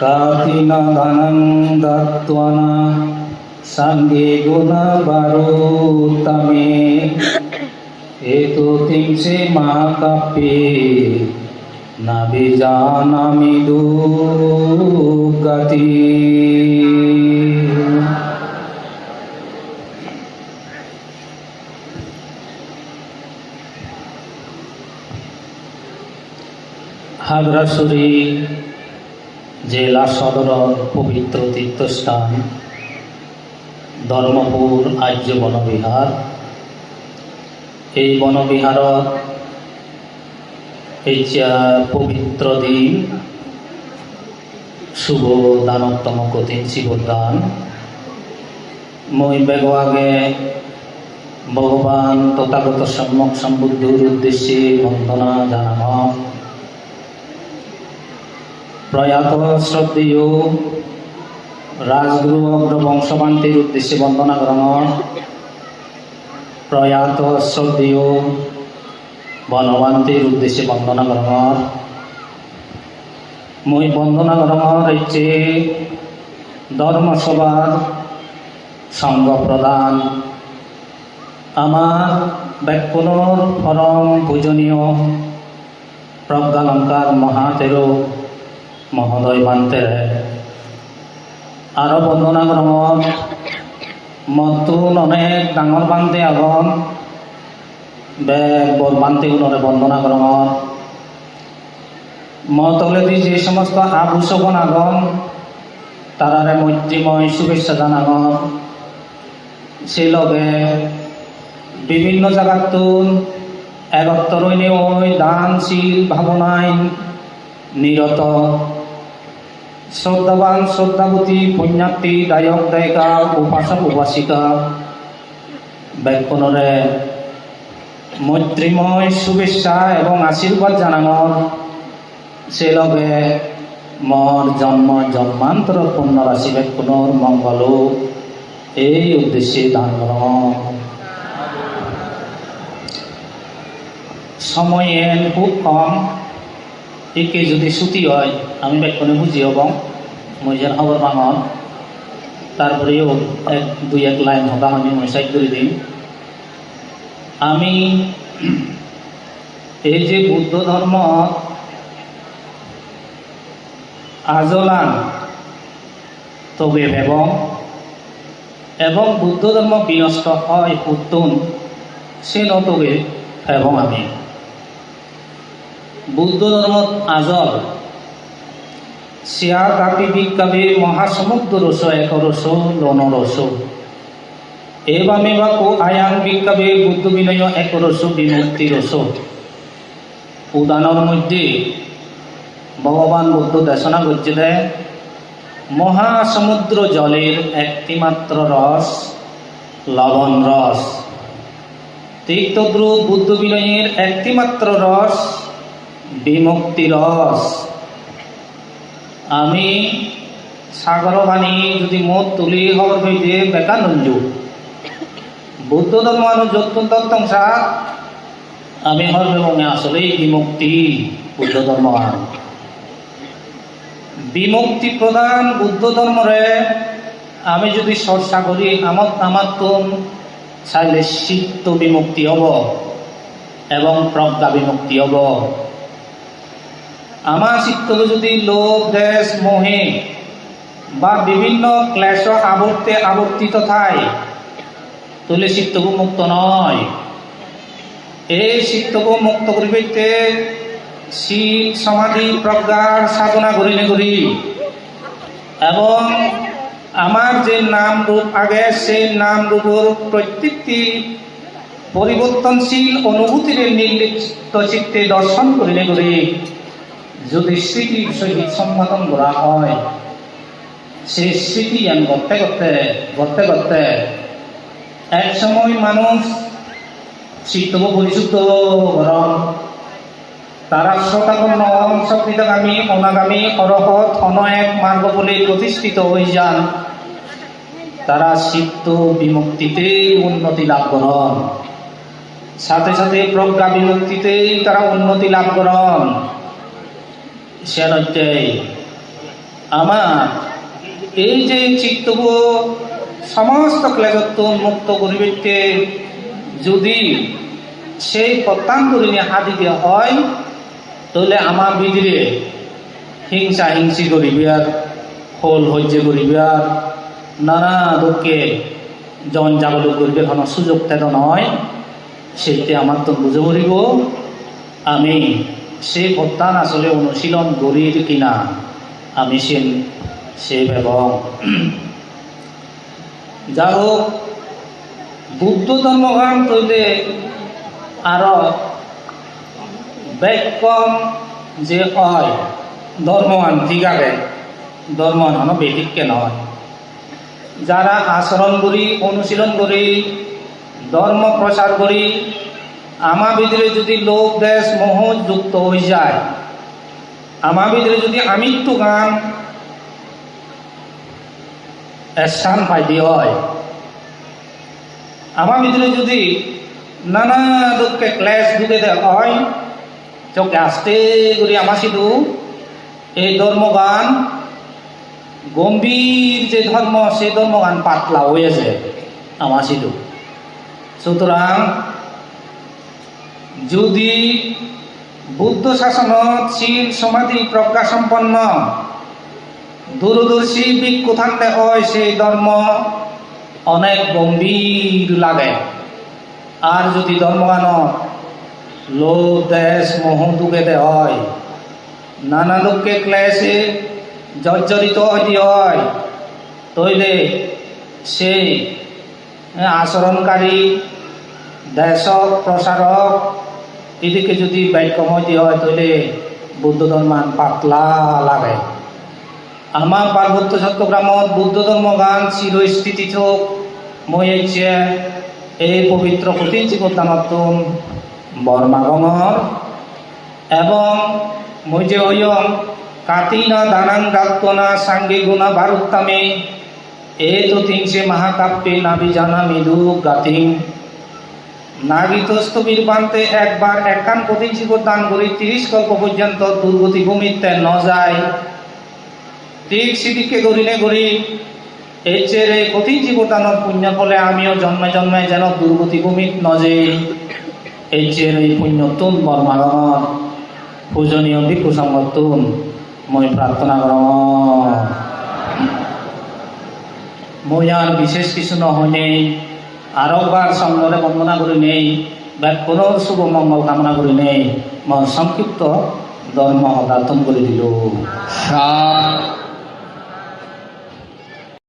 কাতিনাদানং দত্ত্বনা সঙ্গে গুণবারুত্তমে। হেতু তিংসে মা কাপে না বিজানামি দুর্গতি হাগরাসুরি জেলা সদর পবিত্র তীর্থস্থান, ধর্মপুর, আর্য বনবিহার। এই বনবিহারত এই পবিত্র দিন, শুভ দানোত্তম কঠিন শিবদান। মই বেগোয়াগে ভগবান তথাগত সম্যক সম্বুদ্ধর উদ্দেশ্যে বন্দনা জানানো প্রয়াত শ্রদ্ধেয় রাজগুরু অগ্র বংশবান্তির উদ্দেশ্যে বন্দনা গ্রহণ প্রয়াত শ্রদ্ধেয় বনবান্তির উদ্দেশ্যে বন্দনা গ্রহণ। মই বন্দনা গ্রহণ হচ্ছে ধর্মসভার সঙ্গ প্রদান আমার ব্যাকুণর পরম পূজনীয় প্রজ্ঞালঙ্কার মহাতেরো মহোদয় বান্তে আৰু বন্দনা গ্ৰহণ মতুন অনেক ডাঙৰ বান্ধে আগন বেগ বৰ বান্তিগুণৰে বন্দনা গ্ৰহণ মতলেদি যে সমস্ত আভূষণ আগন তারারে মৈত্রীময় শুভেচ্ছা জানাগন সেই লগে বিভিন্ন জায়গাতুন একত্তরইনে ওই দানশীল ভাবনায় নিরত শ্রদ্ধাবান, শ্রদ্ধাবতী, পুণ্যার্থী দায়ক দায়িকা উপাসক, উপাসিকা। ব্যাকরণরে মৈত্রীময় শুভেচ্ছা এবং আশীর্বাদ জানানোর সে লগে মর জন্ম জন্মান্তর পূর্ণ রাশি ব্যাকরণর মঙ্গল এই উদ্দেশ্যে দান সময়ের খুব কম। একে যদি ছুটি হয়, আমি ব্যাকরণে বুঝি হব মই যেন খবর বাঙন তারপরেও এক, দুই, এক লাইন আমি মই সাইড করে দিম আমি এই যে বুদ্ধ ধর্ম, আজলান, তবে এবং এবং বুদ্ধ ধর্ম বিনষ্ট হয় উত্তম, সে নতবে এবং আমি। বুদ্ধ ধর্ম আজল। শিয়া কাপি বিকাবে মহাসমুদ্র রস, এক রস, লন রস। এবামে বাকু আয়ান বিকাবে বুদ্ধ বিনয় এক রস, বিমূর্তি রস। উদানের মধ্যে ভগবান বুদ্ধ দেশনা করছিলেন মহাসমুদ্র জলের একটিমাত্র রস, লবণ রস। তীর্থদ্রুপ বুদ্ধ বিনয়ের একটিমাত্র রস বিমুক্তি রস। আমি সাগরবাণী যদি মত তুলি হওয়ার হইতে বেকার নঞ্জু বুদ্ধ ধর্ম যত্তংসা আমি হর এবং আসলেই বিমুক্তি, বুদ্ধ ধর্ম বিমুক্তি প্রদান বুদ্ধ ধর্মরে, আমি যদি চর্চা করি আমার আমার তো চাইলে চিত্ত বিমুক্তি হব এবং প্রজ্ঞা বিমুক্তি হব। আমার চিত্ত যদি লোভ, দেশ, মোহে বা বিভিন্ন ক্লেশ আবর্তে আবর্তিত থাই তাহলে চিত্তবু মুক্ত নয় এই চিত্তবু মুক্ত করিতে শীল, সমাধি প্রজ্ঞার সাধনা করিলে করি এবং আমার যে নাম রূপ আগে সেই নাম রূপর প্রত্যেকটি পরিবর্তনশীল অনুভূতির নির্লিপ্ত চিত্তে দর্শন করিলে করি যদি স্মৃতির সহিত সম্পাদন করা হয় সেই স্মৃতি জ্ঞান করতে করতে করতে করতে এক সময় মানুষ চিত্তব পরিশুদ্ধ গরম তারা শ্রোতাপন্ন শক্তিগামী অনাগামী, অরহত অন এক মার্গ বলে প্রতিষ্ঠিত হয়ে যান। তারা চিত্ত বিমুক্তিতে উন্নতি লাভ করেন। সাথে সাথে প্রজ্ঞা বিমুক্তিতেই তারা উন্নতি লাভ করেন। হচ্ছে আমার এই যে চিত্তব সমস্ত ক্লেশত্ব মুক্ত করিবেকে যদি সেই প্রত্যান্তরিণী হাদিকে হয়, তাহলে আমার ভিতরে হিংসা হিংসি করিবার হল হজ্য করিবার নানা দুঃখে জন জাগরণ করিবার কোনো সুযোগ তেন নয়, সেইতে আমার তো বুঝে পড়িব আমি সেই প্রত্যান আসলে অনুশীলন করির কিনা? আমি সে সেই এবং যা হোক বুদ্ধ ধর্মগান তৈলে আরও ব্যাকম যে হয় ধর্মগান ঠিকাবে ধর্মগান হন বেদিককে নয় যারা আচরণ করি, অনুশীলন করি, ধর্ম প্রচার করি আমার ভিতরে যদি লোক দেশ মোহ যুক্ত হয়ে যায় আমার ভিতরে যদি আমিত্ব গান স্থান পাইতে হয় আমার ভিতরে যদি নানা দুঃখে ক্লেশ ঢুকে দেওয়া হয়, চোখে আসতে করি আমার শুধু এই ধর্মগান, গম্ভীর যে ধর্ম, সেই ধর্মগান পাতলা হয়েছে আমার শুধু সুতরাং যদি বুদ্ধ শাসনত শীল সমাধি প্রজ্ঞা সম্পন্ন, দূরদর্শী বিক্ষুথান্তে হয় সেই ধর্ম অনেক গম্ভীর লাগে। আর যদি ধর্মগানত লোভ, দেশ, মোহ দুঃখেতে হয়, নানা দুঃখে ক্লেশে জর্জরিত হইতে হয় তৈলে সেই আচরণকারী, দেশক প্রচারক এদিকে যদি ব্যয়কম হইতে হয়, তাহলে বুদ্ধ ধর্মান পাতলা লাগে আমার পার্বত্য চট্টগ্রামত বুদ্ধ ধর্ম গান চিরস্থিতি চোখ মই এই পবিত্র কঠিন জীবদানতম বর্মাগমর এবং মই যে হইম কাতিনা দানাং ডাক্তনা সাঙ্গে গুণা বারুত্তামে এ তো তিনশে মহাকাব্যে নাবি জানা মৃদু গাতিং নাগিতস্তবীর বান্তে একবার একান কঠিন জীবদান করি, তিরিশ কল্প পর্যন্ত দুর্গতি ভূমিতে ন যায় ঠিক সিদিকে গরিলে গরি এই চেয়ে এই কঠিন জীবদানর পুণ্য ফলে আমিও জন্মে জন্মে যেন দুর্গতি ভূমিত নজে এই চেয়ে এই পুণ্যতুন বর্মাগমন পূজনীয় ভিক্ষু সংগতুন মই প্রার্থনা কর মই আর বিশেষ কিছু নহয় নেই আরোবার সঙ্গরে বন্দনা করে নেই, বা কোনো শুভ মঙ্গল কামনা করে নেই মই সংক্ষিপ্ত ধর্ম হতাতম করে দিল। শাম